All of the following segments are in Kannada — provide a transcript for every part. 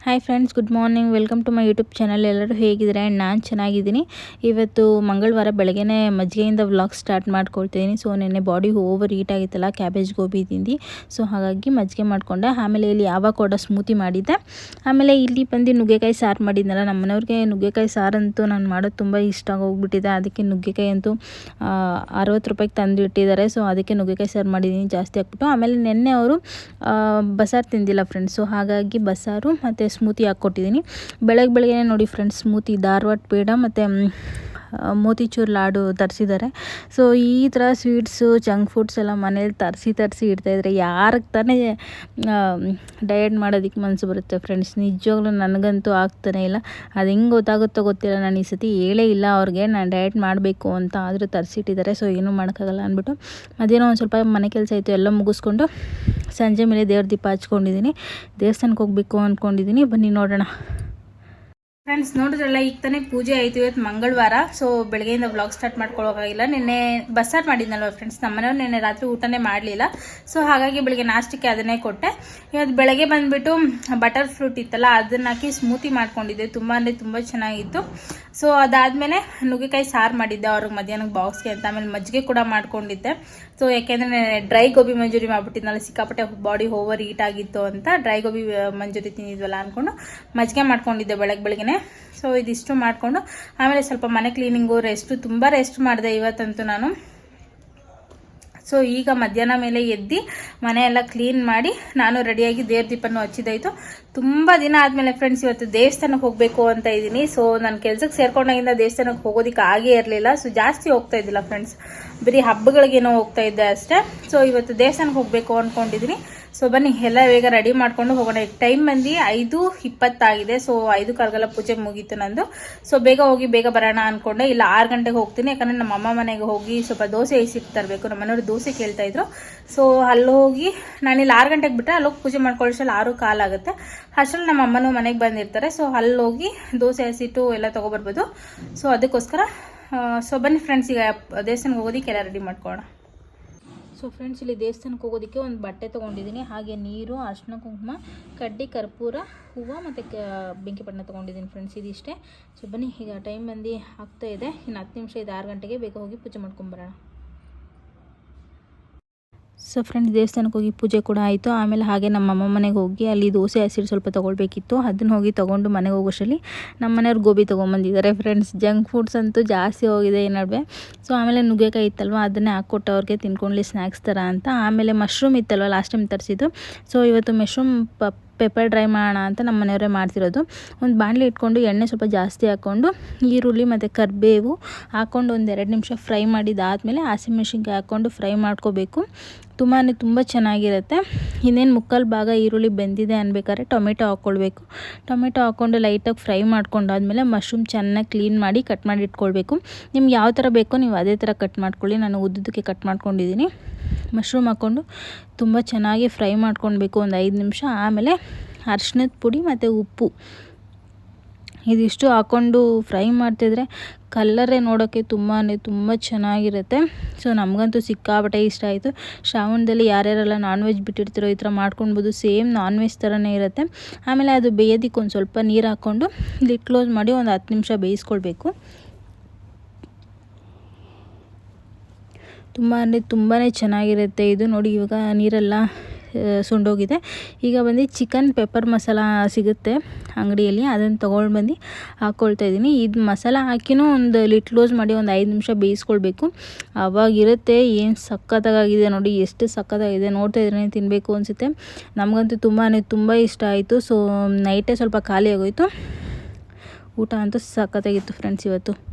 Hi friends good morning welcome to my YouTube channel ಎಲ್ಲರೂ ಹೇಗಿದ್ದಾರೆ? ಆ್ಯಂಡ್ ನಾನು ಚೆನ್ನಾಗಿದ್ದೀನಿ. ಇವತ್ತು ಮಂಗಳವಾರ ಬೆಳಗ್ಗೆನೇ ಮಜ್ಜಿಗೆಯಿಂದ ವ್ಲಾಗ್ ಸ್ಟಾರ್ಟ್ ಮಾಡ್ಕೊಳ್ತಿದ್ದೀನಿ. ಸೊ ನೆನ್ನೆ ಬಾಡಿ ಓವರ್ ಹೀಟ್ ಆಗಿತ್ತಲ್ಲ ಕ್ಯಾಬೇಜ್ ಗೋಬಿ ತಿಂದು. ಸೊ ಹಾಗಾಗಿ ಮಜ್ಜಿಗೆ ಮಾಡಿಕೊಂಡೆ. ಆಮೇಲೆ ಇಲ್ಲಿ ಯಾವ ಕೂಡ ಸ್ಮೂತಿ ಮಾಡಿದ್ದೆ. ಆಮೇಲೆ ಇಲ್ಲಿ ಬಂದು ನುಗ್ಗೆಕಾಯಿ ಸಾರು ಮಾಡಿದ್ನಲ್ಲ ನಮ್ಮ ಮನೆಯವ್ರಿಗೆ ನುಗ್ಗೆಕಾಯಿ ಸಾರಂತೂ ನಾನು ಮಾಡೋದು ತುಂಬ ಇಷ್ಟ ಆಗೋಗ್ಬಿಟ್ಟಿದೆ. ಅದಕ್ಕೆ ನುಗ್ಗೆಕಾಯಿ ಅಂತೂ ಅರವತ್ತು ರೂಪಾಯಿಗೆ ತಂದು ಇಟ್ಟಿದ್ದಾರೆ. ಸೊ ಅದಕ್ಕೆ ನುಗ್ಗೆಕಾಯಿ ಸಾರು ಮಾಡಿದ್ದೀನಿ. ಜಾಸ್ತಿ ಹಾಕ್ಬಿಟ್ಟು ಆಮೇಲೆ ನೆನ್ನೆ ಅವರು ಬಸಾರು ತಿಂದಿಲ್ಲ ಫ್ರೆಂಡ್ಸ್ ಸೊ ಹಾಗಾಗಿ ಬಸಾರು ಮತ್ತು ಸ್ಮೂತಿ ಹಾಕ್ಕೊಟ್ಟಿದ್ದೀನಿ. ಬೆಳಗ್ಗೆ ಬೆಳಗ್ಗೆ ನೋಡಿ ಫ್ರೆಂಡ್ಸ್ ಸ್ಮೂತಿ ಧಾರವಾಡ ಪೇಡ ಮತ್ತು ಮೋತಿಚೂರ್ ಲಾಡು ತರಿಸಿದ್ದಾರೆ ಸೊ ಈ ಥರ ಸ್ವೀಟ್ಸು ಜಂಕ್ ಫುಡ್ಸ್ ಎಲ್ಲ ಮನೇಲಿ ತರಿಸಿ ತರಿಸಿ ಇಡ್ತಾಯಿದ್ರೆ ಯಾರಿಗೆ ತಾನೇ ಡಯಟ್ ಮಾಡೋದಕ್ಕೆ ಮನಸ್ಸು ಬರುತ್ತೆ ಫ್ರೆಂಡ್ಸ್ ನಿಜವಾಗ್ಲೂ ನನಗಂತೂ ಆಗ್ತಾನೇ ಇಲ್ಲ. ಅದು ಹೆಂಗೆ ಗೊತ್ತಾಗುತ್ತೋ ಗೊತ್ತಿಲ್ಲ. ನಾನು ಈ ಸತಿ ಹೇಳೇ ಇಲ್ಲ ಅವ್ರಿಗೆ. ನಾನು ಡಯಟ್ ಮಾಡಬೇಕು ಅಂತ ಆದರೂ ತರಿಸಿಟ್ಟಿದ್ದಾರೆ ಸೊ ಏನೂ ಮಾಡೋಕ್ಕಾಗಲ್ಲ ಅಂದ್ಬಿಟ್ಟು ಅದೇನೋ ಒಂದು ಸ್ವಲ್ಪ ಮನೆ ಕೆಲಸ ಇತ್ತು. ಎಲ್ಲ ಮುಗಿಸ್ಕೊಂಡು ಸಂಜೆ ಮೇಲೆ ದೇವ್ರ ದೀಪ ಹಚ್ಕೊಂಡಿದ್ದೀನಿ ದೇವಸ್ಥಾನಕ್ಕೆ ಹೋಗಬೇಕು ಅಂದ್ಕೊಂಡಿದ್ದೀನಿ ಬನ್ನಿ ನೋಡೋಣ. ಫ್ರೆಂಡ್ಸ್ ನೋಡಿದ್ರಲ್ಲ, ಈಗ ತಾನೇ ಪೂಜೆ ಆಯಿತು, ಇವತ್ತು ಮಂಗಳವಾರ. ಸೊ ಬೆಳಗ್ಗೆಯಿಂದ ಬ್ಲಾಗ್ ಸ್ಟಾರ್ಟ್ ಮಾಡ್ಕೊಳ್ಳೋಕ್ಕಾಗಿಲ್ಲ ನಿನ್ನೆ ಬಸ್ಸಾರು ಮಾಡಿದ್ನಲ್ವ ಫ್ರೆಂಡ್ಸ್ ನಮ್ಮನೆಯವ್ರು ನಿನ್ನೆ ರಾತ್ರಿ ಊಟನೇ ಮಾಡಲಿಲ್ಲ. ಸೊ ಹಾಗಾಗಿ ಬೆಳಗ್ಗೆ ನಾಷ್ಟಕ್ಕೆ ಅದನ್ನೇ ಕೊಟ್ಟೆ. ಇವತ್ತು ಬೆಳಗ್ಗೆ ಬಂದುಬಿಟ್ಟು ಬಟರ್ ಫ್ರೂಟ್ ಇತ್ತಲ್ಲ, ಅದನ್ನ ಹಾಕಿ ಸ್ಮೂತಿ ಮಾಡ್ಕೊಂಡಿದ್ದೆ. ತುಂಬ ಅಂದರೆ ತುಂಬ ಚೆನ್ನಾಗಿತ್ತು. ಸೊ ಅದಾದಮೇಲೆ ನುಗ್ಗೆಕಾಯಿ ಸಾರು ಮಾಡಿದ್ದೆ, ಅವ್ರಿಗೆ ಮಧ್ಯಾಹ್ನಕ್ಕೆ ಬಾಕ್ಸ್ಗೆ ಅಂತ. ಆಮೇಲೆ ಮಜ್ಜಿಗೆ ಕೂಡ ಮಾಡ್ಕೊಂಡಿದ್ದೆ. ಸೊ ಯಾಕೆಂದರೆ ಡ್ರೈ ಗೋಬಿ ಮಂಜೂರಿ ಮಾಡಿಬಿಟ್ಟಿದ್ನಲ್ಲ, ಸಿಕ್ಕಾಪಟ್ಟೆ ಬಾಡಿ ಓವರ್ ಹೀಟ್ ಆಗಿತ್ತು ಅಂತ ಡ್ರೈ ಗೋಬಿ ಮಂಜೂರಿ ತಿಂದಿದ್ವಲ್ಲ ಅಂದ್ಕೊಂಡು ಮಜ್ಜಿಗೆ ಮಾಡ್ಕೊಂಡಿದ್ದೆ ಬೆಳಗ್ಗೆ ಬೆಳಗ್ಗೆ ಸೊ ಇದಿಷ್ಟು ಮಾಡಿಕೊಂಡು ಆಮೇಲೆ ಸ್ವಲ್ಪ ಮನೆ ಕ್ಲೀನಿಂಗು ರೆಸ್ಟು ತುಂಬ ರೆಸ್ಟ್ ಮಾಡಿದೆ ಇವತ್ತಂತೂ ನಾನು. ಸೊ ಈಗ ಮಧ್ಯಾಹ್ನ ಮೇಲೆ ಎದ್ದು ಮನೆಯೆಲ್ಲ ಕ್ಲೀನ್ ಮಾಡಿ ನಾನು ರೆಡಿಯಾಗಿ ದೇವ್ರ ದೀಪನ್ನು ಹಚ್ಚಿದಾಯಿತು ತುಂಬ ದಿನ ಆದಮೇಲೆ ಫ್ರೆಂಡ್ಸ್ ಇವತ್ತು ದೇವಸ್ಥಾನಕ್ಕೆ ಹೋಗಬೇಕು ಅಂತ ಇದ್ದೀನಿ. ಸೊ ನಾನು ಕೆಲಸಕ್ಕೆ ಸೇರ್ಕೊಂಡಾಗಿಂದ ದೇವಸ್ಥಾನಕ್ಕೆ ಹೋಗೋದಕ್ಕೆ ಆಗೇ ಇರಲಿಲ್ಲ. ಸೊ ಜಾಸ್ತಿ ಹೋಗ್ತಾ ಇದ್ದಿಲ್ಲ ಫ್ರೆಂಡ್ಸ್ ಬರೀ ಹಬ್ಬಗಳಿಗೇನೋ ಹೋಗ್ತಾ ಇದ್ದೆ ಅಷ್ಟೇ. ಸೊ ಇವತ್ತು ದೇವಸ್ಥಾನಕ್ಕೆ ಹೋಗಬೇಕು ಅಂದ್ಕೊಂಡಿದ್ದೀನಿ ಸೊ ಬನ್ನಿ, ಎಲ್ಲ ಬೇಗ ರೆಡಿ ಮಾಡ್ಕೊಂಡು ಹೋಗೋಣ. ಟೈಮ್ ಬಂದು ಐದು ಇಪ್ಪತ್ತಾಗಿದೆ. ಸೊ ಐದು ಕಾಲ್ಗೆಲ್ಲ ಪೂಜೆ ಮುಗೀತು ನಂದು. ಸೊ ಬೇಗ ಹೋಗಿ, ಬೇಗ ಬರೋಣ ಅಂದ್ಕೊಂಡೆ ಇಲ್ಲ, ಆರು ಗಂಟೆಗೆ ಹೋಗ್ತೀನಿ. ಯಾಕಂದರೆ ನಮ್ಮ ಅಮ್ಮ ಮನೆಗೆ ಹೋಗಿ ಸ್ವಲ್ಪ ದೋಸೆ ಇಸಿಟ್ಟು ತರಬೇಕು. ನಮ್ಮ ಮನೆಯವರು ದೋಸೆ ಕೇಳ್ತಾ ಇದ್ರು. ಸೊ ಅಲ್ಲಿ ಹೋಗಿ, ನಾನಿಲ್ಲಿ ಆರು ಗಂಟೆಗೆ ಬಿಟ್ಟರೆ ಅಲ್ಲೋಗಿ ಪೂಜೆ ಮಾಡ್ಕೊಳ್ಳೋಷ್ಟಲ್ಲಿ ಆರು ಕಾಲಾಗುತ್ತೆ. ಅಷ್ಟರಲ್ಲಿ ನಮ್ಮ ಅಮ್ಮನೂ ಮನೆಗೆ ಬಂದಿರ್ತಾರೆ. ಸೊ ಅಲ್ಲಿ ಹೋಗಿ ದೋಸೆ ಹಸಿಟ್ಟು ಎಲ್ಲ ತೊಗೊಬರ್ಬೋದು. ಸೊ ಅದಕ್ಕೋಸ್ಕರ ಸೊ ಬನ್ನಿ ಫ್ರೆಂಡ್ಸ್ ಈಗ ದೇವಸ್ಥಾನಕ್ಕೆ ಹೋಗೋದಿಕ್ಕೆಲ್ಲ ರೆಡಿ ಮಾಡ್ಕೊಳ್ಳೋಣ. ಸೊ ಫ್ರೆಂಡ್ಸ್ ಇಲ್ಲಿ ದೇವಸ್ಥಾನಕ್ಕೆ ಹೋಗೋದಕ್ಕೆ ಒಂದು ಬಟ್ಟೆ ತೊಗೊಂಡಿದ್ದೀನಿ. ಹಾಗೆ ನೀರು ಅರ್ಶಿನ ಕುಂಕುಮ, ಕಡ್ಡಿ, ಕರ್ಪೂರ, ಹೂವು ಮತ್ತು ಬೆಂಕಿ ಪಟ್ಟಣ ತೊಗೊಂಡಿದ್ದೀನಿ ಫ್ರೆಂಡ್ಸ್ ಇದಿಷ್ಟೇ ಸೊ ಬನ್ನಿ, ಈಗ ಟೈಮ್ ಬಂದು ಆಗ್ತಾಯಿದೆ ಇನ್ನು ಹತ್ತು ನಿಮಿಷ ಇದು ಆರು ಗಂಟೆಗೆ ಬೇಗ ಹೋಗಿ ಪೂಜೆ ಮಾಡ್ಕೊಂಬರೋಣ ಸೊ ಫ್ರೆಂಡ್ಸ್ ದೇವಸ್ಥಾನಕ್ಕೆ ಹೋಗಿ ಪೂಜೆ ಕೂಡ ಆಯಿತು. ಆಮೇಲೆ ಹಾಗೆ ನಮ್ಮ ಅಮ್ಮ ಮನೆಗೆ ಹೋಗಿ ಅಲ್ಲಿ ದೋಸೆ, ಹಸಿರು ಸ್ವಲ್ಪ ತೊಗೊಳ್ಬೇಕಿತ್ತು. ಅದನ್ನ ಹೋಗಿ ತೊಗೊಂಡು ಮನೆಗೆ ಹೋಗೋಷ್ಟರಲ್ಲಿ ನಮ್ಮ ಮನೆಯವ್ರು ಗೋಬಿ ತೊಗೊಂಬಂದಿದ್ದಾರೆ ಫ್ರೆಂಡ್ಸ್ ಜಂಕ್ ಫುಡ್ಸ್ ಅಂತೂ ಜಾಸ್ತಿ ಹೋಗಿದೆ ಈ ನಡುವೆ. ಸೊ ಆಮೇಲೆ ನುಗ್ಗೆಕಾಯಿ ಇತ್ತಲ್ವ, ಅದನ್ನೇ ಹಾಕ್ಕೊಟ್ಟು ಅವ್ರಿಗೆ ತಿನ್ಕೊಂಡ್ಲಿ ಸ್ನ್ಯಾಕ್ಸ್ ಥರ ಅಂತ. ಆಮೇಲೆ ಮಶ್ರೂಮ್ ಇತ್ತಲ್ವ ಲಾಸ್ಟ್ ಟೈಮ್ ತರಿಸಿದ್ದು. ಸೊ ಇವತ್ತು ಮಶ್ರೂಮ್ ಪ ಪೆಪ್ಪರ್ ಡ್ರೈ ಮಾಡೋಣ ಅಂತ ನಮ್ಮ ಮನೆಯವರೇ ಮಾಡ್ತಿರೋದು. ಒಂದು ಬಾಣಲಿ ಇಟ್ಕೊಂಡು ಎಣ್ಣೆ ಸ್ವಲ್ಪ ಜಾಸ್ತಿ ಹಾಕ್ಕೊಂಡು ಈರುಳ್ಳಿ ಮತ್ತು ಕರಿಬೇವು ಹಾಕ್ಕೊಂಡು ಒಂದು ಎರಡು ನಿಮಿಷ ಫ್ರೈ ಮಾಡಿದ್ದಾದಮೇಲೆ ಹಸಿಮೆಣ್ಸಿನ್ಕಾಯಿ ಹಾಕ್ಕೊಂಡು ಫ್ರೈ ಮಾಡ್ಕೋಬೇಕು. ತುಂಬಾ ತುಂಬ ಚೆನ್ನಾಗಿರುತ್ತೆ. ಇನ್ನೇನು ಮುಕ್ಕಾಲು ಭಾಗ ಈರುಳ್ಳಿ ಬೆಂದಿದೆ ಅನ್ಬೇಕಾದ್ರೆ ಟೊಮೆಟೊ ಹಾಕ್ಕೊಳ್ಬೇಕು. ಟೊಮೆಟೊ ಹಾಕ್ಕೊಂಡು ಲೈಟಾಗಿ ಫ್ರೈ ಮಾಡ್ಕೊಂಡಾದ್ಮೇಲೆ ಮಶ್ರೂಮ್ ಚೆನ್ನಾಗಿ ಕ್ಲೀನ್ ಮಾಡಿ ಕಟ್ ಮಾಡಿ ಇಟ್ಕೊಳ್ಬೇಕು. ನಿಮ್ಗೆ ಯಾವ ಥರ ಬೇಕೋ ನೀವು ಅದೇ ಥರ ಕಟ್ ಮಾಡ್ಕೊಳ್ಳಿ. ನಾನು ಉದ್ದಕ್ಕೆ ಕಟ್ ಮಾಡ್ಕೊಂಡಿದ್ದೀನಿ ಮಶ್ರೂಮ್ ಹಾಕ್ಕೊಂಡು ತುಂಬ ಚೆನ್ನಾಗಿ ಫ್ರೈ ಮಾಡ್ಕೊಳ್ಬೇಕು ಒಂದು ಐದು ನಿಮಿಷ. ಆಮೇಲೆ ಅರ್ಶಿನದ ಪುಡಿ ಮತ್ತು ಉಪ್ಪು. ಇದಿಷ್ಟು ಹಾಕ್ಕೊಂಡು ಫ್ರೈ ಮಾಡ್ತಿದ್ರೆ ಕಲ್ಲರೇ ನೋಡೋಕ್ಕೆ ತುಂಬಾ ತುಂಬ ಚೆನ್ನಾಗಿರುತ್ತೆ. ಸೊ, ನಮಗಂತೂ ಸಿಕ್ಕಾಬಟ್ಟೆ ಇಷ್ಟ ಆಯಿತು. ಶ್ರಾವಣದಲ್ಲಿ ಯಾರ್ಯಾರೆಲ್ಲ ನಾನ್ ವೆಜ್ ಬಿಟ್ಟಿರ್ತಿರೋ ಈ ಥರ ಮಾಡ್ಕೊಳ್ಬೋದು. ಸೇಮ್ ನಾನ್ ವೆಜ್ ಥರನೇ ಇರುತ್ತೆ. ಆಮೇಲೆ ಅದು ಬೇಯೋದಕ್ಕೆ ಒಂದು ಸ್ವಲ್ಪ ನೀರು ಹಾಕ್ಕೊಂಡು ಲಿಟ್ ಕ್ಲೋಸ್ ಮಾಡಿ ಒಂದು ಹತ್ತು ನಿಮಿಷ ಬೇಯಿಸ್ಕೊಳ್ಬೇಕು. ತುಂಬ ಅಂದರೆ ತುಂಬಾ ಚೆನ್ನಾಗಿರುತ್ತೆ. ಇದು ನೋಡಿ ಇವಾಗ ನೀರೆಲ್ಲ ಸುಂಡೋಗಿದೆ. ಈಗ ಬಂದು ಚಿಕನ್ ಪೆಪ್ಪರ್ ಮಸಾಲ ಸಿಗುತ್ತೆ ಅಂಗಡಿಯಲ್ಲಿ. ಅದನ್ನು ತೊಗೊಂಡು ಬಂದು ಹಾಕ್ಕೊಳ್ತಾ ಇದ್ದೀನಿ. ಇದು ಮಸಾಲ ಹಾಕಿನೂ ಒಂದು ಲಿಟ್ ಕ್ಲೋಸ್ ಮಾಡಿ ಒಂದು ಐದು ನಿಮಿಷ ಬೇಯಿಸ್ಕೊಳ್ಬೇಕು. ಅವಾಗಿರುತ್ತೆ ಏನು ಸಖತ್ತಾಗಿದೆ ನೋಡಿ, ಎಷ್ಟು ಸಖತ್ತಾಗಿದೆ. ನೋಡ್ತಾ ಇದ್ರೆ ತಿನ್ನಬೇಕು ಅನಿಸುತ್ತೆ. ನಮಗಂತೂ ತುಂಬಾ ತುಂಬ ಇಷ್ಟ ಆಯಿತು. ಸೊ ನೈಟೇ ಸ್ವಲ್ಪ ಖಾಲಿ ಆಗೋಯಿತು. ಊಟ ಅಂತೂ ಸಖತ್ತಾಗಿತ್ತು ಫ್ರೆಂಡ್ಸ್ ಇವತ್ತು ಇವತ್ತು.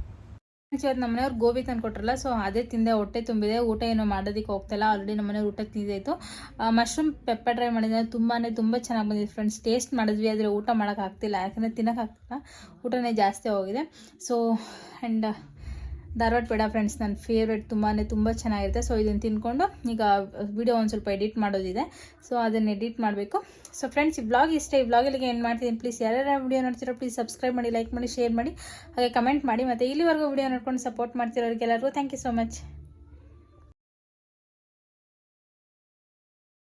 ನಮ್ಮ ಮನೆಯವ್ರು ಗೋಬಿ ತಂದು ಸೊ ಅದೇ ತಿಂದೆ, ಹೊಟ್ಟೆ ತುಂಬಿದೆ, ಊಟ ಏನೋ ಮಾಡೋದಕ್ಕೆ ಹೋಗ್ತಾಯಿಲ್ಲ ಆಲ್ರೆಡಿ ನಮ್ಮ ಮನೆಯವ್ರು ಊಟ ತಿಂದಿದ್ದಾಯಿತು ಮಶ್ರೂಮ್ ಪೆಪ್ಪರ್ ಡ್ರೈ ಮಾಡಿದ್ರೆ ತುಂಬಾ ತುಂಬ ಚೆನ್ನಾಗಿ ಬಂದಿದೆ ಫ್ರೆಂಡ್ಸ್ ಟೇಸ್ಟ್ ಮಾಡಿದ್ವಿ, ಆದರೆ ಊಟ ಮಾಡೋಕ್ಕಾಗ್ತಿಲ್ಲ ಯಾಕಂದರೆ ತಿನ್ನೋಕ್ಕಾಗ್ತಿಲ್ಲ ಊಟನೇ ಜಾಸ್ತಿ ಹೋಗಿದೆ so and Dharwad peda friends, ನನ್ನ ಫೇವ್ರೇಟ್ ತುಂಬಾ ತುಂಬ ಚೆನ್ನಾಗಿರುತ್ತೆ. ಸೊ ಇದನ್ನು ತಿನ್ಕೊಂಡು ಈಗ ವಿಡಿಯೋ ಒಂದು ಸ್ವಲ್ಪ ಎಡಿಟ್ ಮಾಡೋದಿದೆ. ಸೊ ಅದನ್ನು ಎಡಿಟ್ ಮಾಡಬೇಕು. ಸೊ ಫ್ರೆಂಡ್ಸ್ ಈ ಬ್ಲಾಗ್ ಇಷ್ಟ, ಈ ಬ್ಲಾಗಲ್ಲಿಗೆ ಏನು ಮಾಡ್ತೀನಿ ಪ್ಲೀಸ್ ಯಾರ್ಯಾರ ವಿಡಿಯೋ ನೋಡ್ತಿರೋ ಪ್ಲೀಸ್ ಸಬ್ಸ್ಕ್ರೈಬ್ ಮಾಡಿ ಲೈಕ್ ಮಾಡಿ ಶೇರ್ ಮಾಡಿ, ಹಾಗೆ ಕಮೆಂಟ್ ಮಾಡಿ, ಮತ್ತು ಇಲ್ಲಿವರೆಗೂ ವಿಡಿಯೋ ನೋಡ್ಕೊಂಡು ಸಪೋರ್ಟ್ ಮಾಡ್ತಿರೋರಿಗೆಲ್ಲರಿಗೂ ಥ್ಯಾಂಕ್ ಯು ಸೊ ಮಚ್